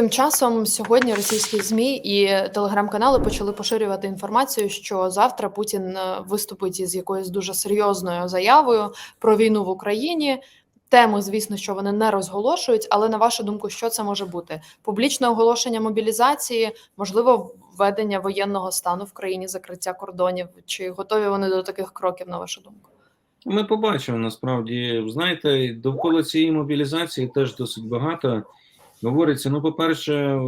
Тим часом сьогодні російські змі і телеграм-канали почали поширювати інформацію, що завтра Путін е, виступить із якоюсь дуже серйозною заявою про війну в Україні. Теми, звісно, що вони не розголошують, але на вашу думку, що це може бути? Публічне оголошення мобілізації, можливо, введення воєнного стану в країні, закриття кордонів. Чи готові вони до таких кроків, на вашу думку? Ми побачимо насправді. Знаєте, довкола цієї мобілізації теж досить багато говориться. Ну, по-перше,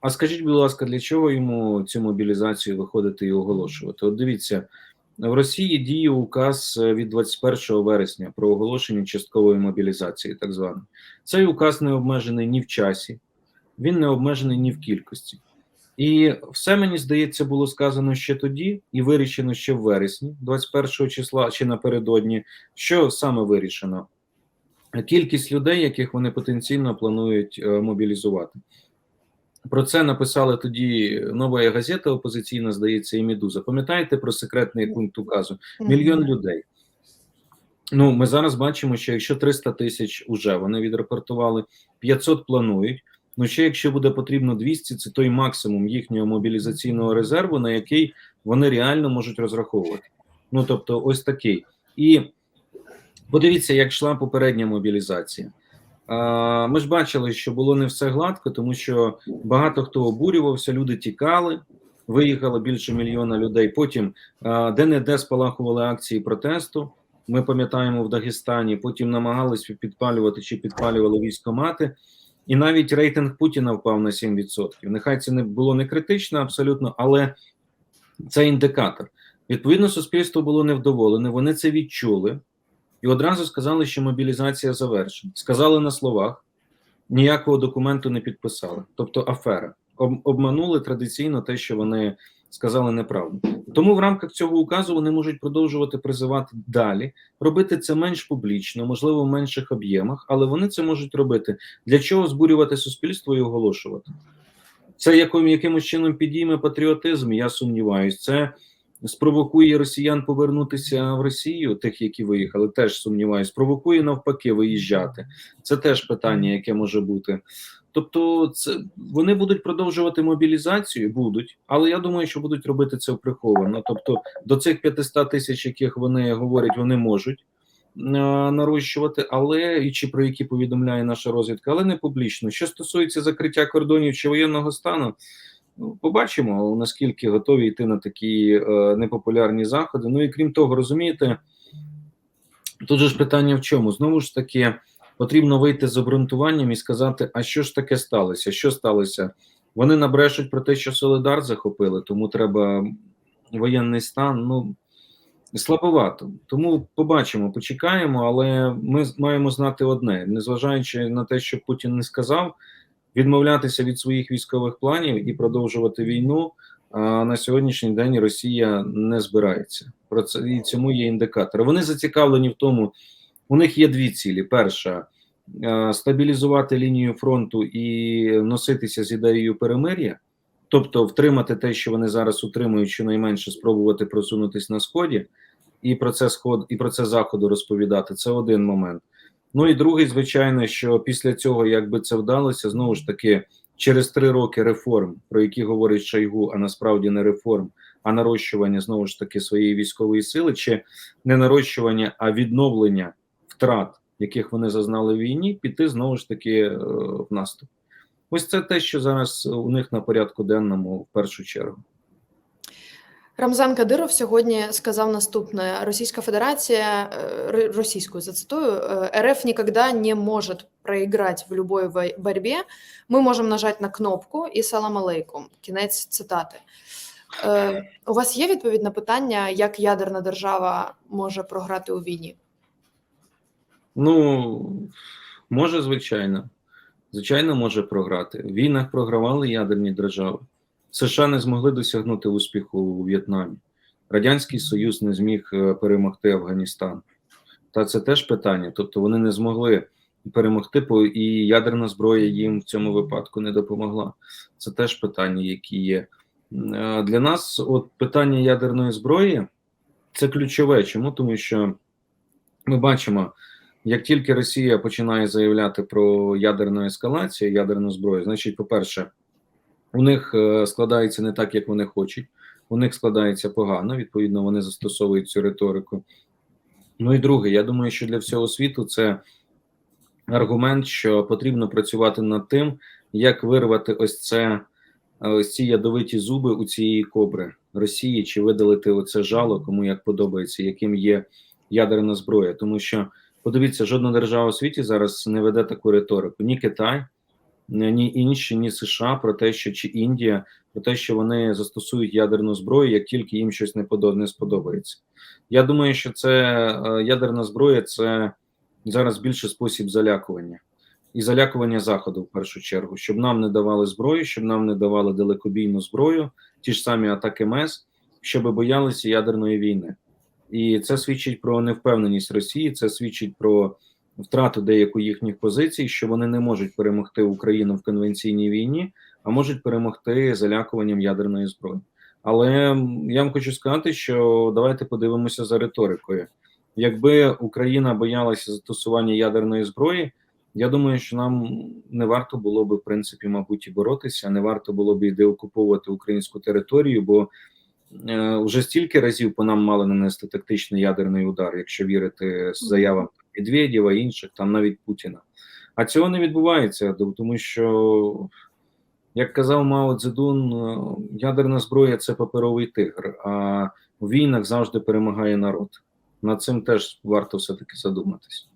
а скажіть, будь ласка, для чого йому цю мобілізацію виходити і оголошувати? От дивіться, в Росії діє указ від 21 вересня про оголошення часткової мобілізації, так званої. Цей указ не обмежений ні в часі, він не обмежений ні в кількості. І все мені здається було сказано ще тоді, і вирішено ще в вересні, 21 числа чи напередодні. Що саме вирішено? Кількість людей, яких вони потенційно планують е, мобілізувати. Про це написали тоді нова газета опозиційна, здається, і Медуза. Пам'ятаєте про секретний пункт указу? Мільйон людей. Ну, ми зараз бачимо, що якщо 300 тисяч уже вони відрапортували, 500 планують. Ну, ще якщо буде потрібно 200, це той максимум їхнього мобілізаційного резерву, на який вони реально можуть розраховувати. Ну тобто, ось такий. І подивіться, як йшла попередня мобілізація. Ми ж бачили, що було не все гладко, тому що багато хто обурювався, люди тікали, виїхало більше мільйона людей. Потім де-не-де спалахували акції протесту. Ми пам'ятаємо в Дагестані, потім намагалися підпалювати чи підпалювали військомати. І навіть рейтинг Путіна впав на 7%. Нехай це не було не критично абсолютно, але це індикатор. Відповідно, суспільство було невдоволене. Вони це відчули і одразу сказали, що мобілізація завершена. Сказали на словах, ніякого документу не підписали. Тобто афера. Обманули традиційно те, що вони сказали неправду. Тому в рамках цього указу вони можуть продовжувати призивати далі, робити це менш публічно, можливо, в менших об'ємах, але вони це можуть робити. Для чого збурювати суспільство і оголошувати? Це яким, якимось чином підійме патріотизм, я сумніваюсь. Це спровокує росіян повернутися в Росію, тих, які виїхали, теж сумніваюсь. Провокує навпаки виїжджати. Це теж питання, яке може бути. Тобто, це вони будуть продовжувати мобілізацію, будуть, але я думаю, що будуть робити це приховано. Тобто, до цих 500 тисяч, яких вони говорять, вони можуть нарощувати, але і чи про які повідомляє наша розвідка, але не публічно. Що стосується закриття кордонів чи воєнного стану, ну побачимо наскільки готові йти на такі е, непопулярні заходи. Ну і крім того, розумієте, тут же ж питання в чому знову ж таки потрібно вийти з обґрунтуванням і сказати, а що ж таке сталося? Що сталося? Вони набрешуть про те, що Солидар захопили, тому треба воєнний стан. Ну слабовато. Тому побачимо, почекаємо, але ми маємо знати одне: незважаючи на те, що Путін не сказав, відмовлятися від своїх військових планів і продовжувати війну. А на сьогоднішній день Росія не збирається. Про це і цьому є індикатори. Вони зацікавлені в тому. У них є дві цілі: перша е, стабілізувати лінію фронту і носитися з ідеєю перемир'я, тобто втримати те, що вони зараз утримують, щонайменше спробувати просунутися на сході, і про це сход і про це заходу розповідати. Це один момент. Ну і другий, звичайно, що після цього, якби це вдалося, знову ж таки, через три роки реформ, про які говорить Шойгу, а насправді не реформ а нарощування знову ж таки своєї військової сили, чи не нарощування, а відновлення втрат, яких вони зазнали в війні, піти знову ж таки е, в наступ. Ось це те, що зараз у них на порядку денному в першу чергу. Рамзан Кадиров сьогодні сказав наступне: Російська Федерація е, російською зацитую е, РФ ніколи не може проіграти в будь-якій боротьбі. Ми можемо нажати на кнопку і салам алейкум. Кінець цитати. Е, у вас є відповідь на питання, як ядерна держава може програти у війні? Ну може, звичайно. Звичайно, може програти. В війнах програвали ядерні держави. США не змогли досягнути успіху у В'єтнамі. Радянський Союз не зміг е, перемогти Афганістан. Та це теж питання. Тобто вони не змогли перемогти, і ядерна зброя їм в цьому випадку не допомогла. Це теж питання, які є. Е, для нас от питання ядерної зброї це ключове. Чому? Тому що ми бачимо як тільки Росія починає заявляти про ядерну ескалацію, ядерну зброю, значить, по-перше, у них е, складається не так, як вони хочуть. У них складається погано. Відповідно, вони застосовують цю риторику. Ну і друге, я думаю, що для всього світу це аргумент, що потрібно працювати над тим, як вирвати ось це е, ось ці ядовиті зуби у цієї кобри Росії, чи видалити оце жало, кому як подобається, яким є ядерна зброя. Тому що подивіться, жодна держава у світі зараз не веде таку риторику. Ні Китай, ні інші, ні США про те, що чи Індія, про те, що вони застосують ядерну зброю, як тільки їм щось не подо- сподобається. Я думаю, що це е, ядерна зброя це зараз більше спосіб залякування. І залякування заходу в першу чергу, щоб нам не давали зброю, щоб нам не давали далекобійну зброю, ті ж самі атаки МЕС, щоб боялися ядерної війни. І це свідчить про невпевненість Росії, це свідчить про втрату деякої їхніх позицій, що вони не можуть перемогти Україну в конвенційній війні, а можуть перемогти залякуванням ядерної зброї. Але я вам хочу сказати, що давайте подивимося за риторикою. Якби Україна боялася застосування ядерної зброї, я думаю, що нам не варто було би в принципі, мабуть, і боротися, не варто було б і деокуповувати українську територію, бо е, вже стільки разів по нам мали нанести тактичний ядерний удар, якщо вірити заявам Медведєва, інших, там навіть Путіна. А цього не відбувається, тому що, як казав Мао Цзедун, е, ядерна зброя це паперовий тигр, а в війнах завжди перемагає народ. Над цим теж варто все-таки задуматись.